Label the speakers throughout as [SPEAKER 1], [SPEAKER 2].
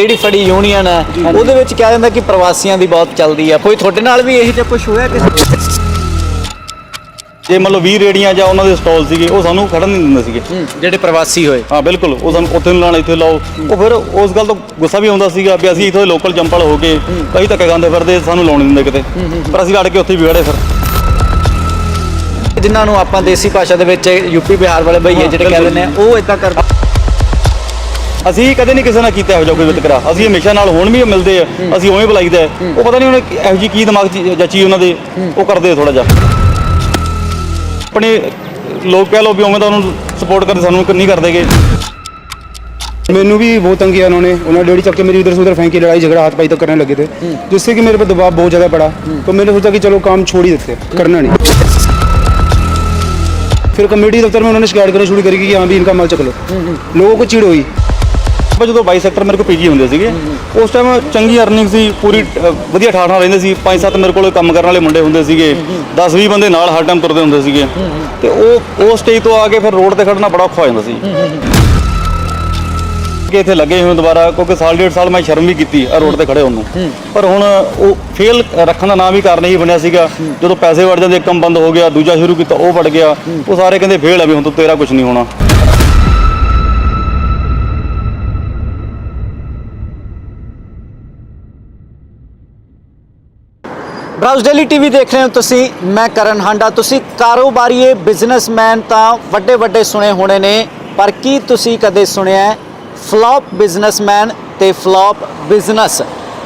[SPEAKER 1] ਜਿਹੜੀ ਫੜੀ ਯੂਨੀਅਨ ਹੈ। ਉਹਦੇ ਵਿੱਚ ਕਿਹਾ ਜਾਂਦਾ ਕਿ ਪ੍ਰਵਾਸੀਆਂ ਦੀ ਬਹੁਤ ਚੱਲਦੀ ਆ। ਕੋਈ ਤੁਹਾਡੇ ਨਾਲ ਵੀ ਇਹੋ ਜਿਹਾ ਕੁਝ ਹੋਇਆ ਕਿਸੇ
[SPEAKER 2] ਜੇ ਮੰਨ ਲਓ 20 ਰੇੜੀਆਂ ਜਾਂ ਉਹਨਾਂ ਦੇ ਸਟਾਲ ਸੀਗੇ ਉਹ ਸਾਨੂੰ ਖੜਨ ਨਹੀਂ ਦਿੰਦੇ ਸੀਗੇ।
[SPEAKER 1] ਜਿਹੜੇ ਪ੍ਰਵਾਸੀ ਹੋਏ।
[SPEAKER 2] ਹਾਂ ਬਿਲਕੁਲ। ਉਹ ਸਾਨੂੰ ਉੱਥੇ ਨੂੰ ਲਾਣਾ ਇੱਥੇ ਲਾਓ। ਉਹ ਫਿਰ ਉਸ ਗੱਲ ਤੋਂ ਗੁੱਸਾ ਵੀ ਆਉਂਦਾ ਸੀਗਾ ਵੀ ਅਸੀਂ ਇੱਥੋਂ ਦੇ ਲੋਕਲ ਜੰਪਲ ਹੋ। ਕੇ ਕਈ ਧੱਕੇ ਖਾਂਦੇ ਫਿਰਦੇ ਸਾਨੂੰ ਲਾਉਣ ਨਹੀਂ ਦਿੰਦੇ ਕਿਤੇ। ਪਰ ਅਸੀਂ ਲੜ ਕੇ ਉੱਥੇ ਵੀ ਖੜੇ ਫਿਰ।
[SPEAKER 1] ਜਿਨ੍ਹਾਂ ਨੂੰ ਆਪਾਂ ਦੇਸੀ ਭਾਸ਼ਾ ਦੇ ਵਿੱਚ ਯੂਪੀ ਬਿਹਾਰ ਵਾਲੇ ਭਈਏ ਜਿਹੜੇ ਕਹਿ ਦਿੰਦੇ ਆ ਉਹ ਇਦਾਂ ਕਰਦੇ
[SPEAKER 2] ਅਸੀਂ ਕਦੇ ਨਹੀਂ ਕਿਸੇ ਨਾਲ ਕੀਤਾ ਇਹੋ ਜਿਹਾ ਕੋਈ ਵਿਤਕਰਾ ਅਸੀਂ ਹਮੇਸ਼ਾ ਨਾਲ ਹੁਣ ਵੀ ਮਿਲਦੇ ਆ ਅਸੀਂ ਉਵੇਂ ਬੁਲਾਈਦਾ ਹੈ। ਉਹ ਪਤਾ ਨਹੀਂ ਉਹਨੇ ਇਹੋ ਜਿਹੀ ਕੀ ਦਿਮਾਗ 'ਚ ਜੱਚੀ ਉਹਨਾਂ ਦੇ ਉਹ ਕਰਦੇ ਥੋੜਾ ਜਿਹਾ ਆਪਣੇ ਲੋਕ ਕਹਿ ਲਓ ਵੀ ਉਵੇਂ ਤਾਂ ਉਹਨੂੰ ਸਪੋਰਟ ਕਰਦੇ ਸਾਨੂੰ ਨਹੀਂ ਕਰਦੇਗੇ
[SPEAKER 3] मेनू भी बहुत तंग किया उन्होंने उन्होंने डेढ़ी चक्के मेरी इधर से उधर फेंकी लड़ाई झगड़ा हाथ पाई तक करने लगे थे जिससे कि मेरे पर दबाव बहुत ज़्यादा पड़ा तो मैंने सोचा कि चलो काम छोड़ ही देते हैं, करना नहीं फिर कमेटी दफ्तर में उन्होंने शिकायत करनी शुरू करी कि हाँ भी इनका माल चक लो लोगों को चिड़ हुई
[SPEAKER 2] ਆਪਾਂ ਜਦੋਂ 22 ਸੈਕਟਰ ਮੇਰੇ ਕੋਲ ਪੀਜੀ ਹੁੰਦੇ ਸੀਗੇ ਉਸ ਟਾਈਮ ਚੰਗੀ ਅਰਨਿੰਗ ਸੀ ਪੂਰੀ ਅ, ਵਧੀਆ ਠਾਠ ਨਾਲ ਰਹਿੰਦੇ ਸੀ। ਪੰਜ ਸੱਤ ਮੇਰੇ ਕੋਲ ਕੰਮ ਕਰਨ ਵਾਲੇ ਮੁੰਡੇ ਹੁੰਦੇ ਸੀਗੇ 10 20 ਬੰਦੇ ਨਾਲ ਹਰ ਟਾਈਮ ਤੁਰਦੇ ਹੁੰਦੇ ਸੀਗੇ। ਤੇ ਉਹ ਉਹ ਸਟੇਜ ਤੋਂ ਆ ਕੇ ਫਿਰ ਰੋਡ ਤੇ ਖੜਨਾ ਬੜਾ ਔਖਾ ਹੋ ਜਾਂਦਾ ਸੀ। ਕਿ ਇੱਥੇ ਲੱਗੇ ਹੋਏ ਦੁਬਾਰਾ ਕਿਉਂਕਿ ਸਾਲ ਡੇਢ ਸਾਲ ਮੈਂ ਸ਼ਰਮ ਵੀ ਕੀਤੀ ਆ ਰੋਡ ਤੇ ਖੜੇ ਹੋਣ ਨੂੰ। ਪਰ ਹੁਣ ਉਹ ਫੇਲ ਰੱਖਣ ਦਾ ਨਾਮ ਹੀ ਕਾਰਨ ਹੀ ਬਣਿਆ ਸੀਗਾ ਜਦੋਂ ਪੈਸੇ ਵੜ ਜਾਂਦੇ ਕੰਮ ਬੰਦ ਹੋ ਗਿਆ ਦੂਜਾ ਸ਼ੁਰੂ ਕੀਤਾ ਉਹ ਵੜ ਗਿਆ। ਉਹ ਸਾਰੇ ਕਹਿੰਦੇ ਫੇਲ ਆ ਵੀ ਹੁਣ ਤੋਂ ਤੇਰਾ ਕੁਝ ਨਹੀਂ ਹੋਣਾ।
[SPEAKER 1] ਬਰਾਊਜ਼ ਡੇਲੀ ਟੀਵੀ ਦੇਖ ਰਹੇ ਹੋ ਤੁਸੀਂ, ਮੈਂ ਕਰਨ ਹਾਂਡਾ। ਤੁਸੀਂ ਕਾਰੋਬਾਰੀਏ, ਬਿਜ਼ਨਸਮੈਨ ਤਾਂ ਵੱਡੇ ਵੱਡੇ ਸੁਣੇ ਹੋਣੇ ਨੇ, ਪਰ ਕੀ ਤੁਸੀਂ ਕਦੇ ਸੁਣਿਆ ਹੈ ਫਲॉप ਬਿਜ਼ਨਸਮੈਨ ਤੇ ਫਲॉप ਬਿਜ਼ਨਸ?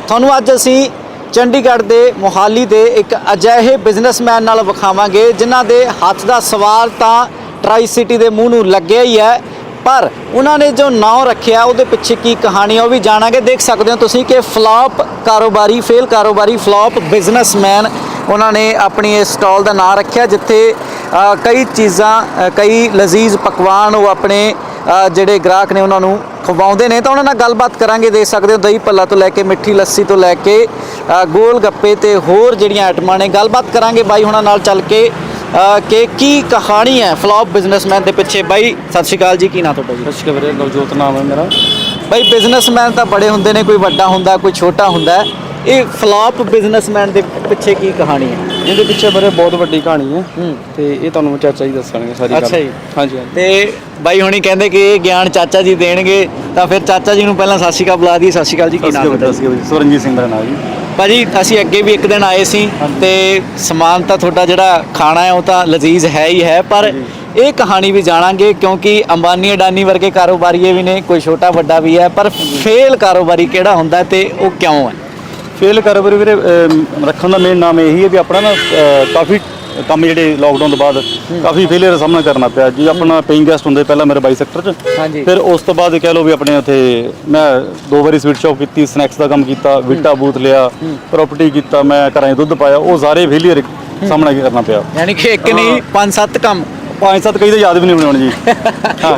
[SPEAKER 1] ਤੁਹਾਨੂੰ ਅੱਜ ਅਸੀਂ ਚੰਡੀਗੜ੍ਹ ਦੇ ਮੋਹਾਲੀ ਦੇ ਇੱਕ ਅਜਿਹੇ ਬਿਜ਼ਨਸਮੈਨ ਨਾਲ ਵਿਖਾਵਾਂਗੇ, ਜਿਨ੍ਹਾਂ ਦੇ ਹੱਥ ਦਾ ਸਵਾਲ ਤਾਂ ਟਰਾਈ ਸਿਟੀ ਦੇ ਮੂੰਹ ਨੂੰ ਲੱਗਿਆ ਹੀ ਹੈ। ਪਰ ਉਹਨਾਂ ਨੇ ਜੋ ਨਾਂ ਰੱਖਿਆ, ਉਹਦੇ ਪਿੱਛੇ ਕੀ ਕਹਾਣੀ ਹੈ ਉਹ ਵੀ ਜਾਣਾਂਗੇ। ਦੇਖ ਸਕਦੇ ਹੋ ਤੁਸੀਂ ਕਿ ਫਲॉप ਕਾਰੋਬਾਰੀ, ਫੇਲ ਕਾਰੋਬਾਰੀ ਫਲॉप ਬਿਜ਼ਨਸਮੈਨ ਉਹਨਾਂ ਨੇ ਆਪਣੀ ਇਸ ਸਟਾਲ ਦਾ ਨਾਂ ਰੱਖਿਆ, ਜਿੱਥੇ ਕਈ ਚੀਜ਼ਾਂ ਕਈ ਲਜ਼ੀਜ਼ ਪਕਵਾਨ ਉਹ ਆਪਣੇ ਜਿਹੜੇ ਗ੍ਰਾਹਕ ਨੇ ਉਹਨਾਂ ਨੂੰ ਖਵਾਉਂਦੇ ਨੇ। ਤਾਂ ਉਹਨਾਂ ਨਾਲ ਗੱਲਬਾਤ ਕਰਾਂਗੇ, ਦੇਖ ਸਕਦੇ ਹੋ ਦਹੀਂ ਭੱਲਾ ਤੋਂ ਲੈ ਕੇ ਮਿੱਠੀ ਲੱਸੀ ਤੋਂ ਲੈ ਕੇ ਗੋਲ ਗੱਪੇ ਤੇ ਹੋਰ ਜਿਹੜੀਆਂ ਆਈਟਮਾਂ ਨੇ। ਗੱਲਬਾਤ ਕਰਾਂਗੇ ਬਾਈ ਹੁਣਾਂ ਨਾਲ ਚੱਲ ਕੇ। ਕਿ ਕੀ ਕਹਾਣੀ ਹੈ ਫਲॉप ਬਿਜ਼ਨਸਮੈਨ ਦੇ ਪਿੱਛੇ? ਬਾਈ ਸਤਿ ਸ਼੍ਰੀ ਅਕਾਲ ਜੀ ਕੀ ਨਾਂ ਤੁਹਾਡਾ ਜੀ?
[SPEAKER 2] ਸਤਿ ਸ਼੍ਰੀ ਅਕਾਲ ਨਵਜੋਤ ਨਾਮ ਹੈ ਮੇਰਾ।
[SPEAKER 1] ਬਾਈ ਬਿਜ਼ਨਸਮੈਨ ਤਾਂ ਬੜੇ ਹੁੰਦੇ ਨੇ ਕੋਈ ਵੱਡਾ ਹੁੰਦਾ ਕੋਈ ਛੋਟਾ ਹੁੰਦਾ। ਹੈ। ਇਹ ਫਲॉप ਬਿਜ਼ਨਸਮੈਨ ਦੇ ਪਿੱਛੇ ਕੀ ਕਹਾਣੀ ਹੈ?
[SPEAKER 3] ਇਹਦੇ ਪਿੱਛੇ ਬਰੇ ਬਹੁਤ ਵੱਡੀ ਕਹਾਣੀ ਹੈ। ਤੇ ਇਹ ਤੁਹਾਨੂੰ ਚਾਚਾ ਜੀ ਦੱਸਣਗੇ ਸਾਰੀ
[SPEAKER 1] ਅੱਛਾ ਜੀ।
[SPEAKER 3] ਹਾਂਜੀ ਹਾਂਜੀ।
[SPEAKER 1] ਤੇ ਬਾਈ ਹੁਣੀ ਕਹਿੰਦੇ ਕਿ ਇਹ ਗਿਆਨ ਚਾਚਾ ਜੀ ਦੇਣਗੇ ਤਾਂ ਫਿਰ ਚਾਚਾ ਜੀ ਨੂੰ ਪਹਿਲਾਂ ਸਤਿ ਸ਼੍ਰੀ ਅਕਾਲ ਬੁਲਾ ਦਈਏ। ਸਤਿ ਸ਼੍ਰੀ ਅਕਾਲ ਜੀ ਕੀ ਨਾਮ
[SPEAKER 2] ਜੀ। ਸੁਰਨਜੀਤ ਸਿੰਘ ਦਾ ਨਾਮ ਜੀ।
[SPEAKER 1] ਭਾਜੀ ਅਸੀਂ ਅੱਗੇ ਵੀ ਇੱਕ ਦਿਨ ਆਏ ਸੀ ਤੇ ਸਮਾਨ ਤਾਂ ਤੁਹਾਡਾ ਜਿਹੜਾ ਖਾਣਾ ਹੈ ਉਹ ਤਾਂ ਲਜ਼ੀਜ਼ ਹੈ ਹੀ ਹੈ ਪਰ ਇਹ ਕਹਾਣੀ ਵੀ ਜਾਣਾਂਗੇ ਕਿਉਂਕਿ ਅੰਬਾਨੀ ਅਡਾਨੀ ਵਰਗੇ ਕਾਰੋਬਾਰੀਏ ਵੀ ਨੇ ਕੋਈ ਛੋਟਾ ਵੱਡਾ ਵੀ ਹੈ ਪਰ ਫੇਲ ਕਾਰੋਬਾਰੀ ਕਿਹੜਾ ਹੁੰਦਾ ਤੇ ਉਹ ਕਿਉਂ ਹੈ?
[SPEAKER 2] ਫੇਲ ਕਾਰੋਬਾਰ ਵੀਰੇ ਅਮ, ਰੱਖਣ ਦਾ ਮੇਨ ਨਾਮ ਇਹੀ ਹੈ ਵੀ ਆਪਣਾ ਨਾ ਅ, ਕਾਫੀ ਕੰਮ ਜਿਹੜੇ ਲੋਕਡਾਊਨ ਤੋਂ ਬਾਅਦ ਕਾਫੀ ਫੇਲਿਅਰ ਦਾ ਸਾਹਮਣਾ ਕਰਨਾ ਪਿਆ। ਜੀ ਆਪਣਾ ਪੇਇੰਗ ਗੈਸਟ ਹੁੰਦੇ ਪਹਿਲਾਂ ਮੇਰੇ 22 ਸੈਕਟਰ 'ਚ। ਫਿਰ ਉਸ ਤੋਂ ਬਾਅਦ ਕਹਿ ਲਓ ਵੀ ਆਪਣੇ ਉੱਥੇ ਮੈਂ ਦੋ ਵਾਰੀ ਸਵੀਟ ਸ਼ਾਪ ਕੀਤੀ ਸਨੈਕਸ ਦਾ ਕੰਮ ਕੀਤਾ ਵਿਟਾ ਬੂਥ ਲਿਆ ਪ੍ਰਾਪਰਟੀ ਕੀਤਾ ਮੈਂ ਘਰਾਂ 'ਚ ਦੁੱਧ ਪਾਇਆ। ਉਹ ਸਾਰੇ ਫੇਲਿਅਰ ਸਾਹਮਣਾ ਕਰਨਾ ਪਿਆ।
[SPEAKER 1] ਯਾਨੀ ਕਿ ਇੱਕ ਨਹੀਂ ਪੰਜ ਸੱਤ ਕੰਮ।
[SPEAKER 2] ਪੰਜ ਸੱਤ ਕਈ ਤਾਂ ਯਾਦ ਵੀ ਨਹੀਂ ਹੋਣੇ ਜੀ।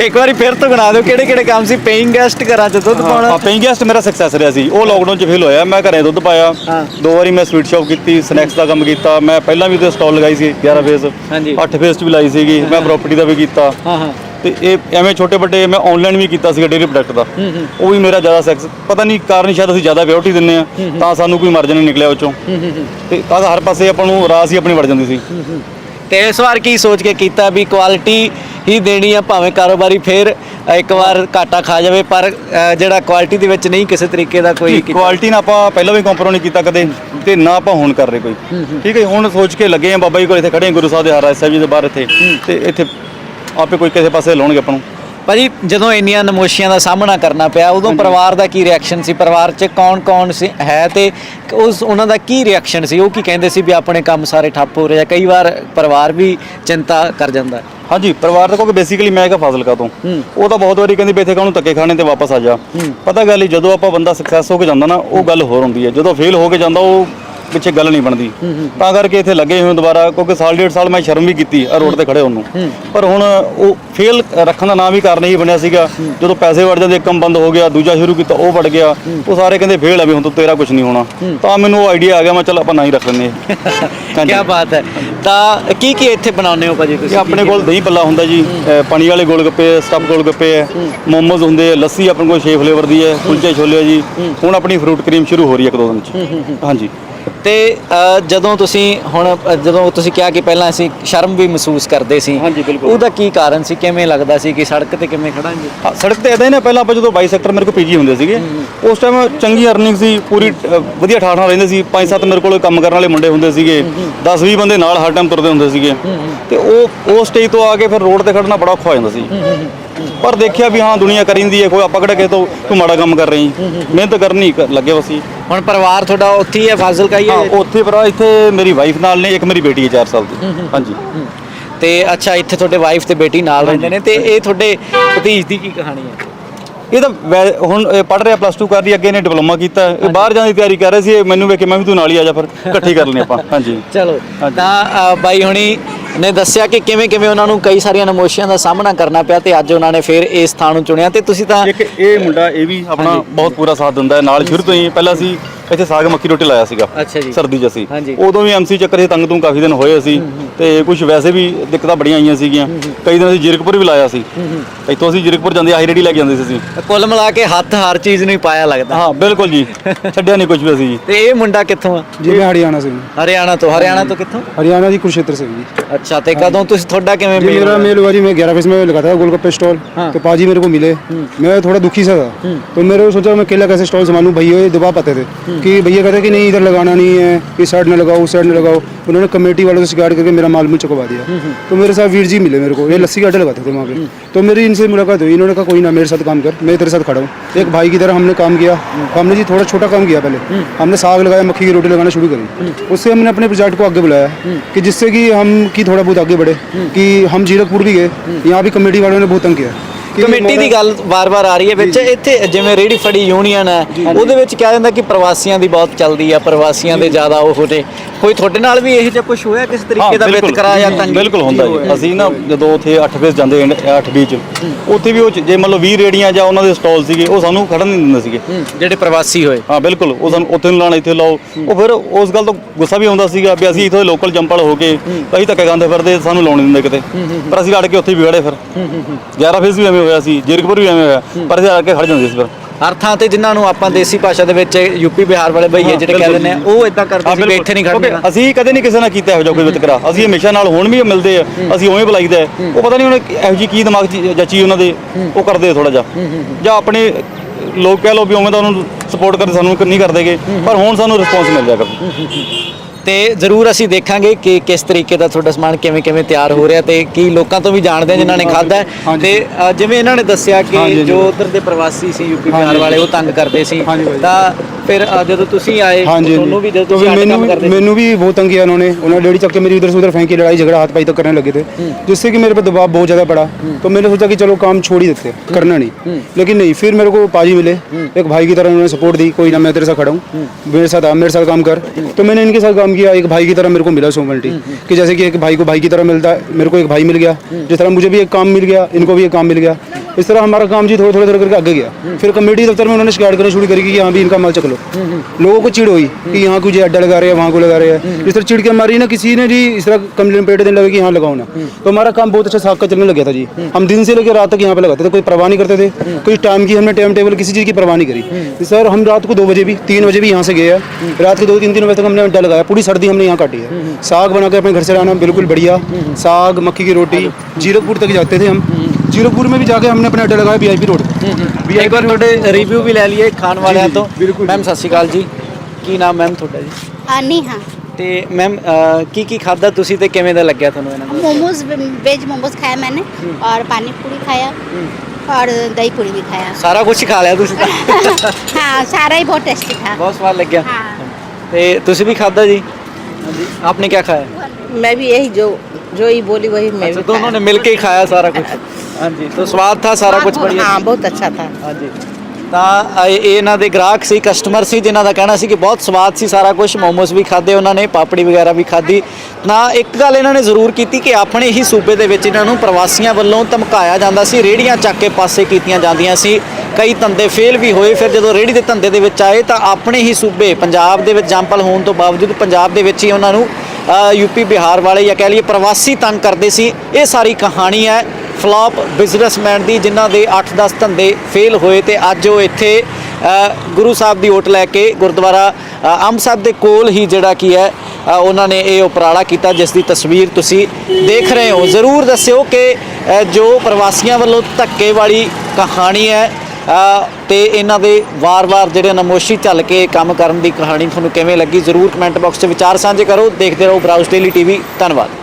[SPEAKER 1] ਇੱਕ ਵਾਰੀ ਫਿਰ ਤੋਂ ਗਿਣਾ ਦਿਓ ਕਿਹੜੇ ਕਿਹੜੇ ਕੰਮ ਸੀ? ਪੇਇੰਗ ਗੈਸਟ ਘਰਾਂ 'ਚ ਦੁੱਧ ਪਾਉਣਾ।
[SPEAKER 2] ਹਾਂ ਪੇਇੰਗ ਗੈਸਟ ਮੇਰਾ ਸਕਸੈਸ ਰਿਹਾ ਸੀ। ਉਹ ਲੋਕਡਾਊਨ 'ਚ ਫੇਲ ਹੋਇਆ ਮੈਂ ਘਰੇ ਦੁੱਧ ਪਾਇਆ। ਦੋ ਵਾਰੀ ਮੈਂ ਸਵੀਟ ਸ਼ਾਪ ਕੀਤੀ ਸਨੈਕਸ ਦਾ ਕੰਮ ਕੀਤਾ। ਮੈਂ ਪਹਿਲਾਂ ਵੀ ਤੇ ਸਟਾਲ ਲਗਾਈ ਸੀ 11 ਫੇਸ
[SPEAKER 1] ਹਾਂਜੀ।
[SPEAKER 2] 8 ਫੇਸ 'ਚ ਵੀ ਲਾਈ ਸੀਗੀ। ਮੈਂ ਪ੍ਰਾਪਰਟੀ ਦਾ ਵੀ ਕੀਤਾ।
[SPEAKER 1] ਹਾਂ ਹਾਂ।
[SPEAKER 2] ਤੇ ਇਹ ਐਵੇਂ ਛੋਟੇ ਵੱਡੇ ਮੈਂ ਆਨਲਾਈਨ ਵੀ ਕੀਤਾ ਸੀਗਾ ਡੇਰੀ ਪ੍ਰੋਡਕਟ ਦਾ। ਉਹ ਵੀ ਮੇਰਾ ਜ਼ਿਆਦਾ ਸੈਕਸ ਪਤਾ ਨਹੀਂ ਕਾਰਨ ਸ਼ਾਇਦ ਅਸੀਂ ਜ਼ਿਆਦਾ ਪਿਓਰਟੀ ਦਿੰਨੇ ਆ ਤਾਂ ਸਾਨੂੰ ਕੋਈ ਮਾਰਜਨ ਨਹੀਂ ਨਿਕਲਿਆ ਉਹ ਚੋਂ। ਤੇ ਤਾਂ ਹਰ ਪਾਸੇ ਆਪਾਂ ਨੂੰ ਰਾਸ ਹੀ ਆਪਣੀ ਵੜ ਜਾਂਦੀ ਸੀ।
[SPEAKER 1] ਤੇ ਇਸ ਵਾਰ ਕੀ ਸੋਚ ਕੇ ਕੀਤਾ ਵੀ ਕੁਆਲਿਟੀ ਹੀ ਦੇਣੀ ਆ ਭਾਵੇਂ ਕਾਰੋਬਾਰੀ ਫੇਰ ਇੱਕ ਵਾਰ ਘਾਟਾ ਖਾ ਜਾਵੇ ਪਰ ਅ, ਜਿਹੜਾ ਕੁਆਲਿਟੀ ਦੇ ਵਿੱਚ ਨਹੀਂ ਕਿਸੇ ਤਰੀਕੇ ਦਾ ਕੋਈ ਕੀਤਾ।
[SPEAKER 2] ਕੁਆਲਿਟੀ ਨਾਲ ਆਪਾਂ ਪਹਿਲਾਂ ਵੀ ਕੰਪਰੋ ਨਹੀਂ ਕੀਤਾ ਕਦੇ ਤੇ ਨਾ ਆਪਾਂ ਹੁਣ ਕਰ ਰਹੇ ਕੋਈ। ਠੀਕ ਹੈ ਹੁਣ ਸੋਚ ਕੇ ਲੱਗੇ ਆ ਬਾਬਾ ਜੀ ਕੋਲ ਇੱਥੇ ਖੜੇ ਆ ਗੁਰੂ ਸਾਹਿਬ ਦੇ ਹਰਾਜ ਸਾਹਿਬ ਜੀ ਦੇ ਬਾਹਰ ਇੱਥੇ ਤੇ ਇੱਥੇ ਆਪੇ ਕੋਈ ਕਿਸੇ ਪਾਸੇ ਲਾਉਣਗੇ ਆਪਾਂ ਨੂੰ।
[SPEAKER 1] ਭਾਜੀ ਜਦੋਂ ਇੰਨੀਆਂ ਨਮੋਸ਼ੀਆਂ ਦਾ ਸਾਹਮਣਾ ਕਰਨਾ ਪਿਆ ਉਦੋਂ ਪਰਿਵਾਰ ਦਾ ਕੀ ਰਿਐਕਸ਼ਨ ਸੀ? ਪਰਿਵਾਰ 'ਚ ਕੌਣ-ਕੌਣ ਸੀ ਹੈ ਤੇ ਉਸ ਉਹਨਾਂ ਦਾ ਕੀ ਰਿਐਕਸ਼ਨ ਸੀ? ਉਹ ਕੀ ਕਹਿੰਦੇ ਸੀ ਵੀ ਆਪਣੇ ਕੰਮ ਸਾਰੇ ਠੱਪ ਹੋ ਰਹੇ ਆ? ਕਈ ਵਾਰ ਪਰਿਵਾਰ ਵੀ ਚਿੰਤਾ ਕਰ ਜਾਂਦਾ।
[SPEAKER 2] ਹਾਂਜੀ ਪਰਿਵਾਰ ਦਾ ਕਿਉਂਕਿ ਬੇਸਿਕਲੀ ਮੈਂ ਹੈਗਾ ਫਾਜ਼ਿਲਕਾ ਤੋਂ। ਉਹ ਤਾਂ ਬਹੁਤ ਵਾਰੀ ਕਹਿੰਦੀ ਇੱਥੇ ਕਾਹਨੂੰ ਧੱਕੇ ਖਾਣੇ ਤੇ ਵਾਪਸ ਆ ਜਾ। ਪਤਾ ਗੱਲ ਜਦੋਂ ਆਪਾਂ ਬੰਦਾ ਸਕਸੈਸ ਹੋ ਕੇ ਜਾਂਦਾ ਨਾ ਉਹ ਗੱਲ ਹੋਰ ਹੁੰਦੀ ਹੈ ਜਦੋਂ ਫੇਲ ਹੋ ਕੇ ਜਾਂਦਾ ਉਹ ਪਿੱਛੇ ਗੱਲ ਨਹੀਂ ਬਣਦੀ। ਤਾਂ ਕਰਕੇ ਇੱਥੇ ਲੱਗੇ ਹੋਏ ਦੁਬਾਰਾ ਕਿਉਂਕਿ ਸਾਲ ਡੇਢ ਸਾਲ ਮੈਂ ਸ਼ਰਮ ਵੀ ਕੀਤੀ ਆ ਰੋਡ ਤੇ ਖੜੇ ਹੋਣ ਨੂੰ। ਪਰ ਹੁਣ ਉਹ ਫੇਲ ਰੱਖਣ ਦਾ ਨਾਮ ਹੀ ਕਾਰਨ ਹੀ ਬਣਿਆ ਸੀਗਾ। ਜਦੋਂ ਪੈਸੇ ਵੜ ਜਾਂਦੇ ਕੰਮ ਬੰਦ ਹੋ ਗਿਆ ਦੂਜਾ ਸ਼ੁਰੂ ਕੀਤਾ ਉਹ ਵੜ ਗਿਆ। ਉਹ ਸਾਰੇ ਕਹਿੰਦੇ ਫੇਲ ਆ ਵੀ ਹੁਣ ਤੋਂ ਤੇਰਾ ਕੁਝ ਨਹੀਂ ਹੋਣਾ। ਤਾਂ ਮੈਨੂੰ ਉਹ ਆਈਡੀਆ ਆ ਗਿਆ ਮੈਂ ਚੱਲ ਆਪਾਂ ਨਾ ਹੀ ਰੱਖ ਲੈਂਦੇ ਹਾਂ।
[SPEAKER 1] ਕੀ ਬਾਤ ਹੈ। ਤਾਂ ਕੀ ਕੀ ਇੱਥੇ ਬਣਾਉਂਦੇ ਹੋ ਭਾਜੀ ਤੁਸੀਂ?
[SPEAKER 2] ਆਪਣੇ ਕੋਲ ਦਹੀਂ ਪੱਲਾ ਹੁੰਦਾ ਜੀ ਪਾਣੀ ਵਾਲੇ ਗੋਲ ਗੱਪੇ ਸਟਫ ਗੋਲ ਗੱਪੇ ਹੈ। ਮੋਮੋਜ਼ ਹੁੰਦੇ ਆ ਲੱਸੀ ਆਪਣੇ ਕੋਲ 6 ਫਲੇਵਰ ਦੀ ਹੈ ਕੁਲਚੇ ਛੋਲੇ ਜੀ। ਹੁਣ ਆਪਣੀ ਫਰੂਟ ਕਰੀਮ ਸ਼ੁਰੂ ਹੋ ਰਹੀ ਹੈ ਇੱਕ ਦੋ ਦਿਨ ਚ। ਹਾਂਜੀ।
[SPEAKER 1] ਤੇ ਜਦੋਂ ਤੁਸੀਂ ਹੁਣ ਜਦੋਂ ਤੁਸੀਂ ਕਿਹਾ ਕਿ ਪਹਿਲਾਂ ਅਸੀਂ ਸ਼ਰਮ ਵੀ ਮਹਿਸੂਸ ਕਰਦੇ ਸੀ
[SPEAKER 2] ਹਾਂਜੀ, ਬਿਲਕੁਲ।
[SPEAKER 1] ਉਹਦਾ ਕੀ ਕਾਰਨ ਸੀ? ਕਿਵੇਂ ਲੱਗਦਾ ਸੀ ਕਿ ਸੜਕ ਤੇ ਕਿਵੇਂ ਖੜਾਂਗੇ
[SPEAKER 2] ਸੜਕ ਤੇ ਇਦਾਂ ਹੀ ਨਾ ਪਹਿਲਾਂ ਆਪਾਂ ਜਦੋਂ ਬਾਈ ਸੈਕਟਰ ਮੇਰੇ ਕੋਲ ਪੀਜੀ ਹੁੰਦੇ ਸੀਗੇ ਉਸ ਟਾਈਮ ਚੰਗੀ ਅਰਨਿੰਗ ਸੀ ਪੂਰੀ ਵਧੀਆ ਠਾਠ ਨਾਲ ਰਹਿੰਦੇ ਸੀ ਪੰਜ ਸੱਤ ਮੇਰੇ ਕੋਲ ਕੰਮ ਕਰਨ ਵਾਲੇ ਮੁੰਡੇ ਹੁੰਦੇ ਸੀਗੇ 10 20 ਬੰਦੇ ਨਾਲ ਹਰ ਟਾਈਮ ਤੁਰਦੇ ਹੁੰਦੇ ਸੀਗੇ। ਤੇ ਉਹ ਉਹ ਸਟੇਜ ਤੋਂ ਆ ਕੇ ਫਿਰ ਰੋਡ ਤੇ ਖੜਨਾ ਬੜਾ ਔਖਾ ਹੋ ਜਾਂਦਾ ਸੀ। ਪਰ ਦੇਖਿਆ ਵੀ ਹਾਂ ਦੁਨੀਆ ਕਰਿੰਦੀ ਹੈ ਕੋਈ ਆਪਾਂ ਕਿਹੜਾ ਕਿਸੇ ਤੋਂ ਤੂੰ ਮਾੜਾ ਕੰਮ ਕਰ ਰਹੀ। ਮਿਹਨਤ ਕਰਨੀ ਲੱਗੇ ਵਸੀ
[SPEAKER 1] ਹੁਣ ਪਰਿਵਾਰ ਤੁਹਾਡਾ ਉੱਥੇ ਹੀ ਹੈ ਫਾਜ਼ਿਲਕਾ ਹੀ
[SPEAKER 2] ਹਾਂ
[SPEAKER 1] ਹੈ
[SPEAKER 2] ਉੱਥੇ ਪਰ ਇੱਥੇ ਮੇਰੀ ਵਾਈਫ ਨਾਲ ਨੇ ਇੱਕ ਮੇਰੀ ਬੇਟੀ ਹੈ 4 ਸਾਲ ਦੀ। ਹਾਂਜੀ।
[SPEAKER 1] ਤੇ ਅੱਛਾ ਇੱਥੇ ਤੁਹਾਡੇ ਵਾਈਫ ਤੇ ਬੇਟੀ ਨਾਲ ਰਹਿੰਦੇ ਨੇ ਤੇ ਇਹ ਤੁਹਾਡੇ ਭਤੀਜ ਦੀ ਕੀ ਕਹਾਣੀ ਹੈ?
[SPEAKER 2] ਇਹ ਤਾਂ ਵੈ- ਹੁਣ ਪੜ ਰਿਹਾ ਪਲੱਸ 2 ਕਰ ਰਹੀ ਅੱਗੇ ਨੇ ਡਿਪਲੋਮਾ ਕੀਤਾ। ਇਹ ਬਾਹਰ ਜਾਣ ਦੀ ਤਿਆਰੀ ਕਰ ਰਿਹਾ ਸੀ ਇਹ ਮੈਨੂੰ ਵੇਖ ਕੇ ਮੈਂ ਵੀ ਤੂੰ ਨਾਲ ਹੀ ਆ ਜਾ ਫਿਰ ਇਕੱਠੀ ਕਰ ਲੈਂਦੇ ਆਪਾਂ। ਹਾਂਜੀ।
[SPEAKER 1] ਚਲੋ। ਤਾਂ ਅ, ਬਾਈ ਹੁਣੀ ਨੇ ਦੱਸਿਆ ਕਿ ਕਿਵੇਂ ਕਿਵੇਂ ਉਹਨਾਂ ਨੂੰ ਕਈ ਸਾਰੀਆਂ ਨਮੋਸ਼ੀਆਂ ਦਾ ਸਾਹਮਣਾ ਕਰਨਾ ਪਿਆ ਤੇ ਅੱਜ ਉਹਨਾਂ ਨੇ ਫਿਰ ਇਸ ਥਾਂ ਨੂੰ ਚੁਣਿਆ ਤੇ ਤੁਸੀਂ ਤਾਂ
[SPEAKER 2] ਇੱਕ ਇਹ ਮੁੰਡਾ ਇਹ ਵੀ ਆਪਣਾ ਬਹੁਤ ਪੂਰਾ ਸਾਥ ਦਿੰਦਾ ਹੈ। ਨਾਲ ਸ਼ੁਰੂ ਤੋਂ ਹੀ ਪਹਿਲਾਂ ਅਸੀਂ ਇੱਥੇ ਸਾਗ ਮੱਕੀ ਰੋਟੀ ਲਾਇਆ ਸੀਗਾ
[SPEAKER 1] ਅੱਛਾ ਜੀ।
[SPEAKER 2] ਸਰਦੀ 'ਚ ਅਸੀਂ
[SPEAKER 1] ਹਾਂਜੀ।
[SPEAKER 2] ਉਦੋਂ ਵੀ ਐਮਸੀ ਚੱਕਰ ਸੀ ਤੰਗ ਤੋਂ ਕਾਫੀ ਦਿਨ ਹੋਏ ਅਸੀਂ ਤੇ ਕੁਝ ਵੈਸੇ ਵੀ ਦਿੱਕਤਾਂ ਬੜੀਆਂ ਆਈਆਂ ਸੀਗੀਆਂ ਕਈ ਦਿਨ ਅਸੀਂ ਜਿਰਕਪੁਰ ਵੀ ਲਾਇਆ ਸੀ ਇੱਥੋਂ ਅਸੀਂ ਜਿਰਕਪੁਰ ਜਾਂਦੇ ਆਹੀ ਰੇੜੀ ਲੈ ਕੇ ਜਾਂਦੇ ਸੀ ਅਸੀਂ
[SPEAKER 1] ਕੁੱਲ ਮਿਲਾ ਕੇ ਹੱਥ ਹਰ ਚੀਜ਼ ਨੂੰ ਹੀ ਪਾਇਆ ਲੱਗਦਾ
[SPEAKER 2] ਹਾਂ ਬਿਲਕੁਲ ਜੀ ਛੱਡਿਆ ਨਹੀਂ ਕੁਝ ਵੀ ਅਸੀਂ ਜੀ
[SPEAKER 1] ਤੇ ਇਹ ਮੁੰਡਾ ਕਿੱਥੋਂ ਆ
[SPEAKER 3] जी मैं हरियाणा से हूँ
[SPEAKER 1] ਹਰਿਆਣਾ ਤੋਂ ਹਰਿਆਣਾ ਤੋਂ ਕਿੱਥੋਂ
[SPEAKER 3] हरियाणा जी कुरुक्षेत्र से हूँ जी
[SPEAKER 1] ਅੱਛਾ ਤੇ ਕਦੋਂ ਤੁਸੀਂ ਤੁਹਾਡਾ ਕਿਵੇਂ
[SPEAKER 3] जी
[SPEAKER 1] ਮੇਲ
[SPEAKER 3] मेरा
[SPEAKER 1] ਹੋਇਆ?
[SPEAKER 3] मेल हुआ जी मैं ग्यारह बजे में लगाता था गोलगप्पे स्टॉल
[SPEAKER 1] हाँ।
[SPEAKER 3] तो पाजी मेरे को मिले मैं थोड़ा दुखी सा था तो मेरे को सोचा मैं अकेला कैसे स्टॉल संभालूं भैया ये दबा पाते थे कि भैया कहते कि नहीं इधर लगाना नहीं है इस साइड न लगाओ उस साइड ना लगाओ। उन्होंने कमेटी वालों से शिकायत करके मेरा माल मुझ चुकवा दिया। तो मेरे साथ वीर जी मिले मेरे को ये लस्सी का अड्डा लगाते थे वहाँ पे। तो मेरी इनसे मुलाकात हुई इन्होंने कहा कोई ना मेरे साथ काम कर मैं तेरे साथ खड़ा हूँ। एक भाई की तरह हमने काम किया हमने जी थोड़ा छोटा काम किया पहले। हमने साग लगाया मक्खी की रोटी लगाना शुरू करी। उससे हमने अपने प्रोजेक्ट को आगे बुलाया कि जिससे कि हम की थोड़ा बहुत आगे बढ़े कि हम जीरकपुर भी गए यहाँ भी कमेटी वालों ने बहुत तंग किया।
[SPEAKER 1] ਕਮੇਟੀ ਦੀ ਗੱਲ ਵਾਰ-ਵਾਰ ਆ ਰਹੀ ਹੈ ਵਿੱਚ ਇੱਥੇ ਜਿਵੇਂ ਰੇੜੀ ਫੜੀ ਯੂਨੀਅਨ ਹੈ ਉਹਦੇ ਵਿੱਚ ਕਿਹਾ ਜਾਂਦਾ ਕਿ ਪ੍ਰਵਾਸੀਆਂ ਦੀ ਬਹੁਤ ਚੱਲਦੀ ਆ ਪ੍ਰਵਾਸੀਆਂ ਦੇ ਜ਼ਿਆਦਾ ਉਹ ਨੇ ਕੋਈ ਤੁਹਾਡੇ ਨਾਲ ਵੀ ਇਹੋ ਜਿਹਾ ਕੁਝ ਹੋਇਆ ਕਿਸ ਤਰੀਕੇ ਦਾ। ਵਿਤਕਰਾ ਜਾਂ ਤੰਗੀ?
[SPEAKER 2] ਬਿਲਕੁਲ ਹੁੰਦਾ ਜੀ ਅਸੀਂ ਨਾ ਜਦੋਂ ਉੱਥੇ 8 ਫੇਸ ਜਾਂਦੇ 8 ਬੀਚ ਉੱਥੇ ਵੀ ਉਹ ਜੇ ਮੰਨ ਲਓ 20 ਰੇੜੀਆਂ ਜਾਂ ਉਹਨਾਂ ਦੇ ਸਟਾਲ ਸੀਗੇ ਉਹ ਸਾਨੂੰ ਖੜਨ ਨਹੀਂ ਦਿੰਦੇ ਸੀਗੇ।
[SPEAKER 1] ਜਿਹੜੇ ਪ੍ਰਵਾਸੀ ਹੋਏ।
[SPEAKER 2] ਹਾਂ ਬਿਲਕੁਲ। ਉਹ ਸਾਨੂੰ ਉੱਥੇ ਨੂੰ ਲਾਣਾ ਇੱਥੇ ਲਾਓ। ਉਹ ਫਿਰ ਉਸ ਗੱਲ ਤੋਂ ਗੁੱਸਾ ਵੀ ਆਉਂਦਾ ਸੀਗਾ ਵੀ ਅਸੀਂ ਇੱਥੋਂ ਲੋਕਲ ਜੰਪਲ ਹੋ ਕੇ ਅਸੀਂ ਧੱਕੇ ਖਾਂਦੇ ਫਿਰਦੇ ਸਾਨੂੰ ਲਾਉਣ ਨਹੀਂ ਦਿੰਦੇ ਕਿਤੇ। ਪਰ ਅਸੀਂ ਅੜ ਕੇ ਉੱਥੇ ਵੀ ਖੜੇ ਫਿਰ। 11 ਫੇਸ ਵੀ ਐਵੇਂ ਹੋਇਆ ਸੀ ਜੀਰਕਪੁਰ ਵੀ ਐਵੇਂ ਹੋਇਆ ਪਰ ਅਸੀਂ ਅੜ ਕੇ ਖੜ ਜਾਂਦੇ ਸੀ ਫਿਰ।
[SPEAKER 1] ਹਰ ਥਾਂ ਤੇ ਜਿਨ੍ਹਾਂ ਨੂੰ ਆਪਾਂ ਦੇਸੀ ਭਾਸ਼ਾ ਦੇ ਵਿੱਚ ਯੂਪੀ ਬਿਹਾਰ ਵਾਲੇ ਭਈਏ ਜਿਹੜੇ ਕਹਿ ਦਿੰਦੇ ਆ ਉਹ ਇਦਾਂ ਕਰਦੇ ਸੀ ਵੀ ਇੱਥੇ ਨਹੀਂ
[SPEAKER 2] ਕਿਉਂਕਿ ਅਸੀਂ ਕਦੇ ਨਹੀਂ ਕਿਸੇ ਨਾਲ ਕੀਤਾ ਇਹੋ ਜਿਹਾ ਕੋਈ ਵਿਤਕਰਾ। ਅਸੀਂ ਹਮੇਸ਼ਾ ਨਾਲ ਹੁਣ ਵੀ ਮਿਲਦੇ ਆ ਅਸੀਂ ਉਵੇਂ ਬੁਲਾਈਦਾ। ਉਹ ਪਤਾ ਨਹੀਂ ਹੁਣ ਇਹੋ ਜਿਹੀ ਕੀ ਦਿਮਾਗ ਜੱਚੀ ਉਹਨਾਂ ਦੇ ਉਹ ਕਰਦੇ ਥੋੜਾ ਜਿਹਾ। ਜਾਂ ਆਪਣੇ ਲੋਕ ਕਹਿ ਲਓ ਵੀ ਉਵੇਂ ਤਾਂ ਉਹਨੂੰ ਸਪੋਰਟ ਕਰਦੇ ਸਾਨੂੰ ਨਹੀਂ ਕਰਦੇਗੇ ਪਰ ਹੁਣ ਸਾਨੂੰ ਰਿਸਪੌਂਸ ਮਿਲ ਜਾਏਗਾ
[SPEAKER 1] ਤੇ ਜ਼ਰੂਰ ਅਸੀਂ ਦੇਖਾਂਗੇ ਕਿ ਕਿਸ ਤਰੀਕੇ ਦਾ ਤੁਹਾਡਾ ਸਮਾਨ ਕਿਵੇਂ ਕਿਵੇਂ ਤਿਆਰ ਹੋ ਰਿਹਾ ਤੇ ਕੀ ਲੋਕਾਂ ਤੋਂ ਵੀ ਜਾਣਦੇ ਆ ਜਿਨ੍ਹਾਂ ਨੇ ਖਾਦਾ ਹੈ
[SPEAKER 3] ਹਾਂਜੀ।
[SPEAKER 1] ਤੇ ਅ, ਜਿਵੇਂ ਇਹਨਾਂ ਨੇ ਦੱਸਿਆ
[SPEAKER 3] ਹਾਂਜੀ,
[SPEAKER 1] ਕਿ
[SPEAKER 3] ਹਾਂਜੀ।
[SPEAKER 1] ਜੋ ਉਧਰ ਦੇ ਪ੍ਰਵਾਸੀ ਸੀ ਯੂਪੀ ਬਿਹਾਰ
[SPEAKER 3] ਹਾਂਜੀ,
[SPEAKER 1] ਵਾਲੇ ਉਹ ਤੰਗ ਕਰਦੇ ਸੀ
[SPEAKER 3] ਹਾਂਜੀ, ਭਾਈ।
[SPEAKER 1] ਤਾਂ ਫਿਰ ਅ, ਜਦੋਂ ਤੁਸੀਂ ਆਏ
[SPEAKER 3] हाँ जी
[SPEAKER 1] ਤੁਹਾਨੂੰ ਵੀ ਜਦੋਂ
[SPEAKER 3] तो
[SPEAKER 1] ਤੁਸੀਂ
[SPEAKER 3] फिर
[SPEAKER 1] ਆਟ
[SPEAKER 3] मैनू
[SPEAKER 1] ਕੰਮ ਕਰਦੇ ਸੀ
[SPEAKER 3] मैनू भी बहुत तंग किया उन्होंने उन्होंने डेढ़ी चक्के मेरी इधर से उधर फेंकी लड़ाई झगड़ा हाथ पाई तक करने लगे थे जिससे कि मेरे पे दबाव बहुत ज़्यादा पड़ा तो मैंने सोचा कि चलो काम छोड़ ही देते हैं करना नहीं लेकिन नहीं फिर मेरे को पाजी मिले एक भाई की तरह उन्होंने सपोर्ट दी कोई ना मैं तेरे साथ खड़ा हूँ मेरे साथ आ मेरे साथ काम कर तो मैंने इनके साथ काम किया एक भाई की तरह मेरे को मिला सोमल्टी कि जैसे कि एक भाई को भाई की तरह मिलता है मेरे को एक भाई मिल गया जिस तरह मुझे भी एक काम मिल गया इनको भी एक काम मिल गया इस तरह हमारा काम जी थोड़ा थोड़ा करके आगे गया। फिर कमेटी दफ्तर में उन्होंने शिकायत करनी शुरू करी कि यहाँ भी इनका माल चक लो। लोगों को चिड़ हुई कि यहाँ कुछ अड्डा लगा रहे हैं, वहाँ को लगा रहे हैं। इस तरह चिड़ के हमारी ना, किसी ने जी इस तरह कंप्लेन पेट देने लगे कि यहाँ लगाओ ना। तो हमारा काम बहुत अच्छा साग का चलने लग गया था जी। हम दिन से लेकर रात तक यहाँ पे लगाते थे, कोई परवाह नहीं करते थे। कोई टाइम की हमने टाइम टेबल किसी चीज़ की परवाह नहीं करी। सर, हम रात को दो बजे भी, तीन बजे भी यहाँ से गए हैं। रात के दो तीन तीन बजे तक हमने अड्डा लगाया, पूरी सर्दी हमने यहाँ काटी है। साग बना के अपने घर से लाना, बिल्कुल बढ़िया। साग, मक्की की रोटी, जीरकपुर तक जाते थे हम। जीरकपुर में भी जाके हमने अपना अड्डा लगाया वी रोड पे
[SPEAKER 1] ਇੱਕ ਵਾਰ ਤੁਹਾਡੇ ਰਿਵਿਊ ਵੀ ਲੈ ਲਈਏ ਖਾਣ ਵਾਲਿਆਂ ਤੋਂ
[SPEAKER 3] ਬਿਲਕੁਲ।
[SPEAKER 1] ਮੈਮ ਸਤਿ ਸ਼੍ਰੀ ਅਕਾਲ ਜੀ ਕੀ ਨਾਮ ਮੈਮ ਤੁਹਾਡਾ ਜੀ
[SPEAKER 4] ਆ ਨੀਹਾ
[SPEAKER 1] ਤੇ ਮੈਮ ਕੀ ਕੀ ਖਾਦਾ ਤੁਸੀਂ ਤੇ ਕਿਵੇਂ ਦਾ ਲੱਗਿਆ ਤੁਹਾਨੂੰ ਇਹਨਾਂ ਦਾ
[SPEAKER 4] मोमोज वेज मोमोज खाया मैंने और पानी पूरी खाया और दही पूरी भी खाया
[SPEAKER 1] ਸਾਰਾ ਕੁਝ ਖਾ ਲਿਆ ਤੁਸੀਂ ਤਾਂ
[SPEAKER 4] हाँ सारा ही बहुत टेस्टी था
[SPEAKER 1] ਬਹੁਤ ਸਵਾਦ ਲੱਗਿਆ
[SPEAKER 4] हाँ
[SPEAKER 1] ਤੇ ਤੁਸੀਂ ਵੀ ਖਾਦਾ ਜੀ ਹਾਂਜੀ आपने क्या खाया
[SPEAKER 5] मैं भी यही जो जो ही बोली वही मैं
[SPEAKER 1] अच्छा
[SPEAKER 5] भी
[SPEAKER 1] दोनों
[SPEAKER 5] खाया।
[SPEAKER 1] ने मिलके ही खाया सारा कुछ हाँ जी तो स्वाद था सारा
[SPEAKER 5] हाँ,
[SPEAKER 1] कुछ
[SPEAKER 5] बहुत-
[SPEAKER 1] बढ़िया
[SPEAKER 5] हाँ बहुत अच्छा था
[SPEAKER 1] हाँ जी ਤਾਂ ਅ, ਇਹ ਇਹਨਾਂ ਦੇ ਗ੍ਰਾਹਕ ਸੀ ਕਸਟਮਰ ਸੀ ਜਿਨ੍ਹਾਂ ਦਾ ਕਹਿਣਾ ਸੀ ਕਿ ਬਹੁਤ ਸਵਾਦ ਸੀ ਸਾਰਾ ਕੁਝ ਮੋਮੋਸ ਵੀ ਖਾਦੇ ਉਹਨਾਂ ਨੇ ਪਾਪੜੀ ਵਗੈਰਾ ਵੀ ਖਾਦੀ ਨਾ ਇੱਕ ਗੱਲ ਇਹਨਾਂ ਨੇ ਜ਼ਰੂਰ ਕੀਤੀ ਕਿ ਆਪਣੇ ਹੀ ਸੂਬੇ ਦੇ ਵਿੱਚ ਇਹਨਾਂ ਨੂੰ ਪ੍ਰਵਾਸੀਆਂ ਵੱਲੋਂ ਧਮਕਾਇਆ ਜਾਂਦਾ ਸੀ ਰੇੜੀਆਂ ਚੱਕ ਕੇ ਪਾਸੇ ਕੀਤੀਆਂ ਜਾਂਦੀਆਂ ਸੀ ਕਈ ਧੰਦੇ ਫੇਲ ਵੀ ਹੋਏ ਫਿਰ ਜਦੋਂ ਰੇੜੀ ਦੇ ਧੰਦੇ ਦੇ ਵਿੱਚ ਆਏ ਤਾਂ ਆਪਣੇ ਹੀ ਸੂਬੇ ਪੰਜਾਬ ਦੇ ਵਿੱਚ ਜੰਪਲ ਹੋਣ ਤੋਂ ਬਾਵਜੂਦ ਪੰਜਾਬ ਦੇ ਵਿੱਚ ਹੀ ਉਹਨਾਂ ਨੂੰ ਅ, ਯੂਪੀ ਬਿਹਾਰ ਵਾਲੇ ਜਾਂ ਕਹਿ ਲਈਏ ਪ੍ਰਵਾਸੀ ਤੰਗ ਕਰਦੇ ਸੀ। ਇਹ ਸਾਰੀ ਕਹਾਣੀ ਹੈ ਫਲॉप ਬਿਜ਼ਨਸਮੈਨ ਦੀ, ਜਿਨ੍ਹਾਂ ਦੇ 8-10 ਧੰਦੇ ਫੇਲ ਹੋਏ ਤੇ ਅੱਜ ਉਹ ਇੱਥੇ ਗੁਰੂ ਸਾਹਿਬ ਦੀ ਓਟ ਲੈ ਕੇ ਗੁਰਦੁਆਰਾ ਅੰਬ ਸਾਹਿਬ ਦੇ ਕੋਲ ਹੀ ਜਿਹੜਾ ਕੀ ਹੈ ਉਹਨਾਂ ਨੇ ਇਹ ਉਪਰਾਲਾ ਕੀਤਾ, ਜਿਸ ਦੀ ਤਸਵੀਰ ਤੁਸੀਂ ਦੇਖ ਰਹੇ ਹੋ। ਜ਼ਰੂਰ ਦੱਸਿਓ ਕਿ ਜੋ ਪ੍ਰਵਾਸੀਆਂ ਵੱਲੋਂ ਧੱਕੇ ਵਾਲੀ ਕਹਾਣੀ ਹੈ ਤੇ ਇਹਨਾਂ ਦੇ ਵਾਰ-ਵਾਰ ਜਿਹੜੇ ਨਮੋਸ਼ੀ ਚੱਲ ਕੇ ਕੰਮ ਕਰਨ ਦੀ ਕਹਾਣੀ ਤੁਹਾਨੂੰ ਕਿਵੇਂ ਲੱਗੀ, ਜ਼ਰੂਰ ਕਮੈਂਟ ਬਾਕਸ 'ਚ ਵਿਚਾਰ ਸਾਂਝੇ ਕਰੋ, ਦੇਖਦੇ ਰਹੋ ਬਰਾਊਜ਼ ਡੇਲੀ ਟੀਵੀ, ਧੰਨਵਾਦ।